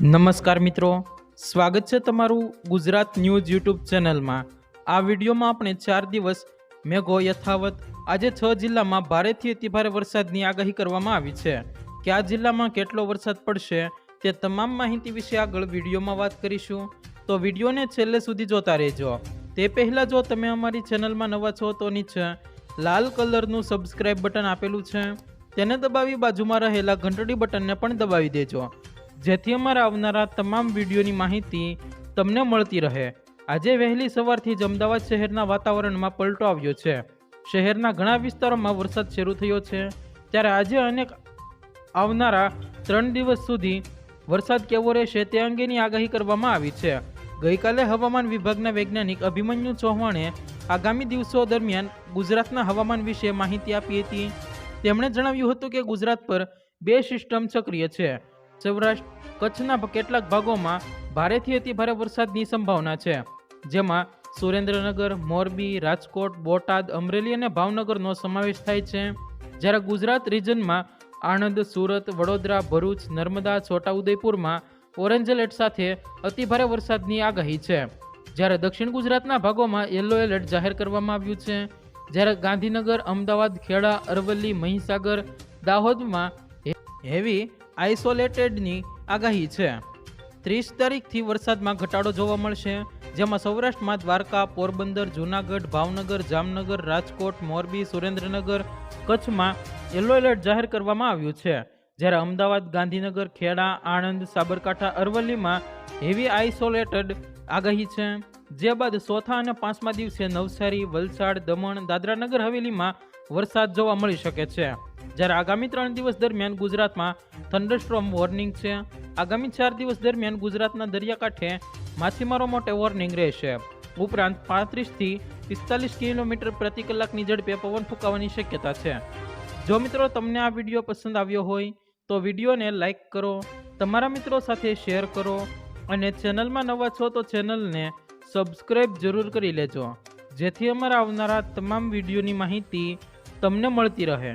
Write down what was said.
નમસ્કાર મિત્રો. સ્વાગત છે તમારું ગુજરાત ન્યૂઝ યુટ્યુબ ચેનલમાં. આ વિડીયોમાં આપણે ચાર દિવસ મેઘો યથાવત, આજે છ જિલ્લામાં ભારેથી અતિભારે વરસાદની આગાહી કરવામાં આવી છે. કયા જિલ્લામાં કેટલો વરસાદ પડશે તે તમામ માહિતી વિશે આગળ વિડીયોમાં વાત કરીશું. તો વિડીયોને છેલ્લે સુધી જોતા રહેજો. તે પહેલાં જો તમે અમારી ચેનલમાં નવા છો તો નીચે લાલ કલરનું સબસ્ક્રાઇબ બટન આપેલું છે. તેને દબાવી બાજુમાં રહેલા ઘંટડી બટનને પણ દબાવી દેજો. જેથી અમારા આવનારા તમામ વિડીયોની માહિતી તમને મળતી રહે. આજે વહેલી સવારથી જ અમદાવાદ શહેરના વાતાવરણમાં પલટો આવ્યો છે. શહેરના ઘણા વિસ્તારોમાં વરસાદ શરૂ થયો છે. ત્યારે આજે અનેક આવનારા ત્રણ દિવસ સુધી વરસાદ કેવો રહેશે તે અંગેની આગાહી કરવામાં આવી છે. ગઈકાલે હવામાન વિભાગના વૈજ્ઞાનિક અભિમન્યુ ચૌહાણે આગામી દિવસો દરમિયાન ગુજરાતના હવામાન વિશે માહિતી આપી હતી. તેમણે જણાવ્યું હતું કે ગુજરાત પર બે સિસ્ટમ સક્રિય છે. સૌરાષ્ટ્ર કચ્છના કેટલાક ભાગોમાં ભારેથી અતિભારે વરસાદની સંભાવના છે. જેમાં સુરેન્દ્રનગર, મોરબી, રાજકોટ, બોટાદ, અમરેલી અને ભાવનગરનો સમાવેશ થાય છે. જ્યારે ગુજરાત રિજનમાં આણંદ, સુરત, વડોદરા, ભરૂચ, નર્મદા, છોટાઉદેપુરમાં ઓરેન્જ એલર્ટ સાથે અતિભારે વરસાદની આગાહી છે. જ્યારે દક્ષિણ ગુજરાતના ભાગોમાં યલો એલર્ટ જાહેર કરવામાં આવ્યું છે. જ્યારે ગાંધીનગર, અમદાવાદ, ખેડા, અરવલ્લી, મહીસાગર, દાહોદમાં હેવી આઇસોલેટેડની આગાહી છે. ત્રીસ તારીખથી વરસાદમાં ઘટાડો જોવા મળશે, જેમાં સૌરાષ્ટ્રમાં દ્વારકા, પોરબંદર, જૂનાગઢ, ભાવનગર, જામનગર, રાજકોટ, મોરબી, સુરેન્દ્રનગર, કચ્છમાં યલો એલર્ટ જાહેર કરવામાં આવ્યું છે. જ્યારે અમદાવાદ, ગાંધીનગર, ખેડા, આણંદ, સાબરકાંઠા, અરવલ્લીમાં હેવી આઇસોલેટેડ આગાહી છે. જે બાદ ચોથા અને પાંચમા દિવસે નવસારી, વલસાડ, દમણ દાદરાનગર હવેલીમાં વરસાદ જોવા મળી શકે છે. જ્યારે આગામી ત્રણ દિવસ દરમિયાન ગુજરાતમાં થંડરસ્ટ્રોમ વોર્નિંગ છે. આગામી ચાર દિવસ દરમિયાન ગુજરાતના દરિયાકાંઠે માછીમારો માટે વોર્નિંગ રહેશે. ઉપરાંત પાંત્રીસથી પિસ્તાલીસ કિલોમીટર પ્રતિ કલાકની ઝડપે પવન ફૂંકાવાની શક્યતા છે. જો મિત્રો તમને આ વીડિયો પસંદ આવ્યો હોય, તો વિડીયોને લાઇક કરો, તમારા મિત્રો સાથે શેર કરો અને ચેનલમાં નવા છો તો ચેનલને સબસ્ક્રાઈબ જરૂર કરી લેજો. જેથી અમારા આવનારા તમામ વિડીયોની માહિતી તમને મળતી રહે.